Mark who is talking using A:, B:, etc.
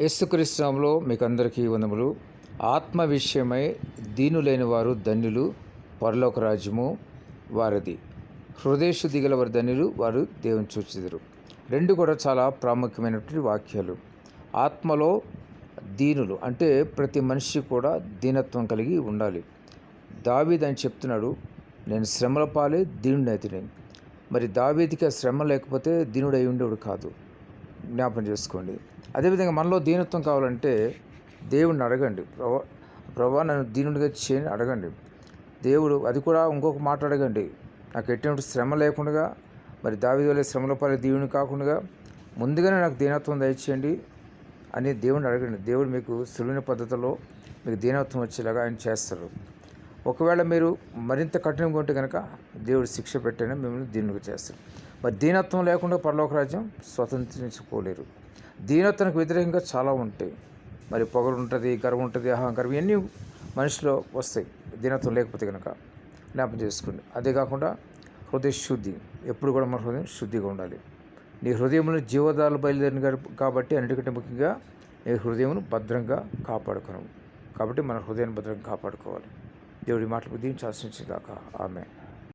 A: యేసుక్రీస్తునామలో మీకు అందరికీ వందములు. ఆత్మ విషయమై దీనులైన వారు ధన్యులు పరలోక రాజ్యము వారిది. హృదయశుద్ధి గల వారి ధన్యులు వారు దేవుని చూచెదరు. రెండు కూడా చాలా ప్రాముఖ్యమైనటువంటి వాక్యాలు. ఆత్మలో దీనులు అంటే ప్రతి మనిషి కూడా దీనత్వం కలిగి ఉండాలి. దావీద్ అని చెప్తున్నాడు నేను శ్రమల పాలే దీనుడైతే మరి దావీదికి శ్రమ లేకపోతే దీనుడై ఉండేవాడు కాదు. జ్ఞాపం చేసుకోండి. అదేవిధంగా మనలో దీనత్వం కావాలంటే దేవుడిని అడగండి. ప్రభా ప్రభా నన్ను దీనుడిగా చేయని అడగండి. దేవుడు అది కూడా ఇంకొక మాట అడగండి. నాకు ఎటువంటి శ్రమ లేకుండా మరి దావిదోలే వల్ల శ్రమల పాలే దీవుని కాకుండా ముందుగానే నాకు దీనత్వం దయచేయండి అని దేవుడిని అడగండి. దేవుడు మీకు సులువైన పద్ధతిలో మీకు దీనత్వం వచ్చేలాగా ఆయన చేస్తారు. ఒకవేళ మీరు మరింత కఠినంగా ఉంటే కనుక దేవుడు శిక్ష పెట్టైనా మిమ్మల్ని దీనుగా చేస్తారు. మరి దీనత్వం లేకుండా పరలోక రాజ్యం స్వతంత్రించుకోలేరు. దీనత్వానికి వ్యతిరేకంగా చాలా ఉంటాయి. మరి పొగరు ఉంటుంది గర్వం ఉంటుంది అహంకారం ఇవన్నీ మనిషిలో వస్తాయి. దీనత్వం లేకపోతే కనుక జ్ఞాపం చేసుకోండి. అదే కాకుండా హృదయ శుద్ధి. ఎప్పుడు కూడా మన హృదయం శుద్ధిగా ఉండాలి. నీ హృదయంలో జీవదాలు బయలుదేరిన కాబట్టి అన్నిటికంటే ముఖ్యంగా నీ హృదయమును భద్రంగా కాపాడుకున్నాము కాబట్టి మన హృదయాన్ని భద్రంగా కాపాడుకోవాలి. దేవుడి మాటలు దీన్ని శాసించి ఆమె